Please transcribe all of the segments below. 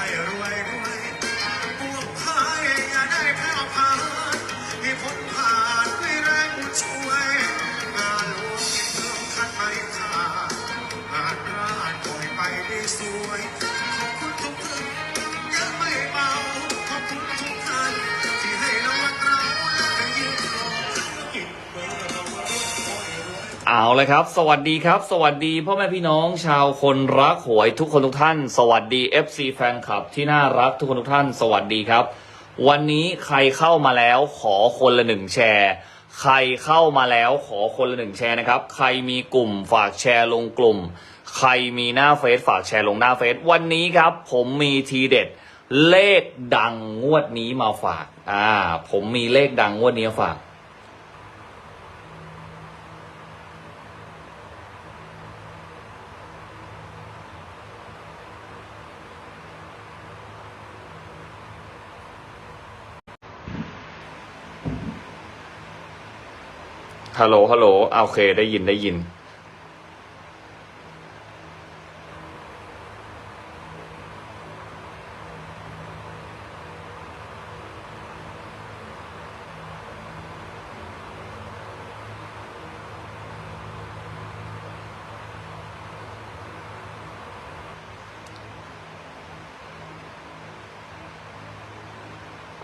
ให้ร เอาเลยครับ สวัสดีครับ สวัสดีพ่อแม่พี่น้องชาวคนรักหวยทุกคนทุกท่าน สวัสดี FC แฟนคลับที่น่ารักทุกคนทุกท่าน สวัสดีครับ วันนี้ใครเข้ามาแล้วขอคนละหนึ่งแชร์ ใครเข้ามาแล้วขอคนละหนึ่งแชร์นะครับ ใครมีกลุ่มฝากแชร์ลงกลุ่ม ใครมีหน้าเฟซฝากแชร์ลงหน้าเฟซวันนี้ครับ ผมมีทีเด็ด เลขดังงวดนี้มาฝาก อ่า ผมมีเลขดังงวดนี้มาฝาก ฮัลโหลฮัลโหลอ่าโอเค ได้ยินได้ยิน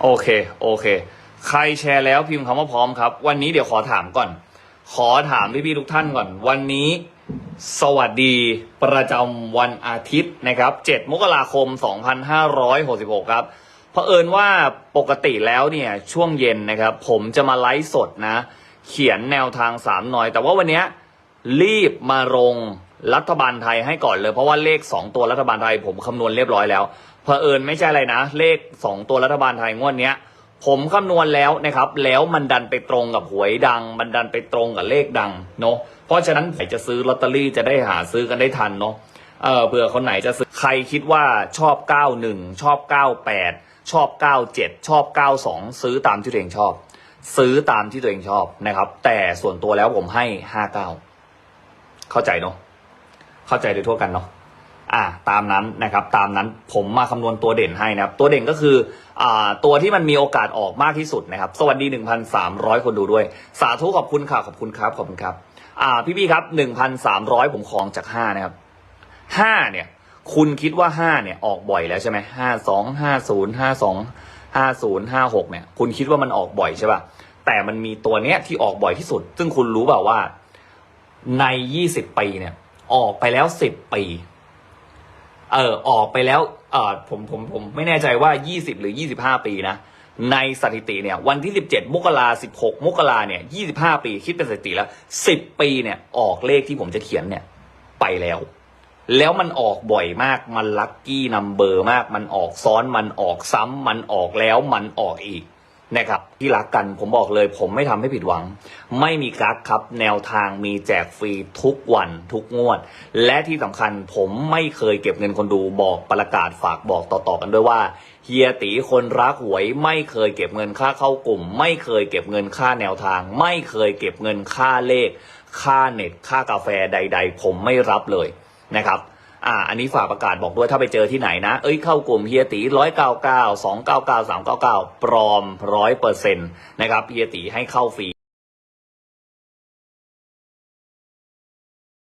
โอเค โอเค ใครแชร์แล้วพิมพ์คำว่าพร้อมครับ วันนี้เดี๋ยวขอถามก่อน ขอถามพี่ๆทุกท่านก่อน วันนี้สวัสดีประจำวันอาทิตย์นะครับ 7 มกราคม 2566 ครับเผอิญว่าปกติแล้วเนี่ยช่วงเย็นนะครับ ผมจะมาไลฟ์สดนะ เขียนแนวทางสามหน่อย แต่ว่าวันนี้รีบมาลงรัฐบาลไทยให้ก่อนเลย เพราะว่าเลข 2 ตัวรัฐบาลไทยผมคำนวณเรียบร้อยแล้วเผอิญไม่ใช่อะไรนะ เลข 2 ตัวรัฐบาลไทยงวดเนี้ย ผมคำนวณแล้วนะครับ แล้วมันดันไปตรงกับหวยดัง มันดันไปตรงกับเลขดังเนาะเพราะฉะนั้นใครจะซื้อลอตเตอรี่จะได้หาซื้อกันได้ทันเนาะเออเผื่อคนไหนจะซื้อใครคิดว่าชอบ 91 ชอบ 98 ชอบ 97 ชอบ 92 ซื้อตามที่ตัวเองชอบ ซื้อตามที่ตัวเองชอบนะครับ แต่ส่วนตัวแล้วผมให้ 59 เข้าใจเนาะเข้าใจโดยทั่วกันเนาะ อ่าตามนั้นนะครับตามนั้นผมมาคำนวณตัวเด่นให้นะครับ ตัวเด่นก็คืออ่าตัวที่มันมีโอกาสออกมากที่สุดนะครับ สวัสดี 1,300 คนดูด้วย สาธุขอบคุณค่ะขอบคุณครับขอบคุณครับอ่าพี่ๆครับ 1,300 ผมคลองจาก 5 นะครับ 5 เนี่ย คุณคิดว่า 5 เนี่ย ออกบ่อยแล้วใช่ไหมห้าสองห้าศูนย์ห้าสองห้าศูนย์ห้าหกเนี่ย คุณคิดว่ามันออกบ่อยใช่ป่ะแต่มันมีตัวเนี้ยที่ออกบ่อยที่สุด ซึ่งคุณรู้เปล่าว่าใน 20 ปีเนี่ย ออกไปแล้ว 10 ปี เออออกไปแล้วเออผมผมผมไม่แน่ใจว่า 20 หรือ 25 ปีนะ ในสถิติเนี่ยวันที่ 17 มกรา16 มกราเนี่ย 25 ปีคิดเป็นสถิติแล้ว 10 ปีเนี่ยออกเลขที่ผมจะเขียนเนี่ยไปแล้ว แล้วมันออกบ่อยมากมันลัคกี้นัมเบอร์มากมันออกซ้อนมันออกซ้ำมันออกแล้วมันออกอีก นะครับที่รักกันผมบอกเลย ผมไม่ทำให้ผิดหวัง ไม่มีกักครับ แนวทางมีแจกฟรีทุกวันทุกงวด และที่สำคัญผมไม่เคยเก็บเงินคนดูบอกประกาศฝากบอกต่อๆกันด้วยว่าเฮียตีคนรักหวย ไม่เคยเก็บเงินค่าเข้ากลุ่ม ไม่เคยเก็บเงินค่าแนวทาง ไม่เคยเก็บเงินค่าเลข ค่าเน็ตค่ากาแฟใด ๆ ผมไม่รับเลยนะครับ อ่า อันนี้ฝากประกาศบอกด้วยถ้าไปเจอที่ไหนนะ เอ้ยเข้ากลุ่มเฮียตีร้อยเก้าเก้าสองเก้าเก้าสามเก้าเก้าปลอมร้อยเปอร์เซ็นต์นะครับเฮียตีให้เข้าฟรี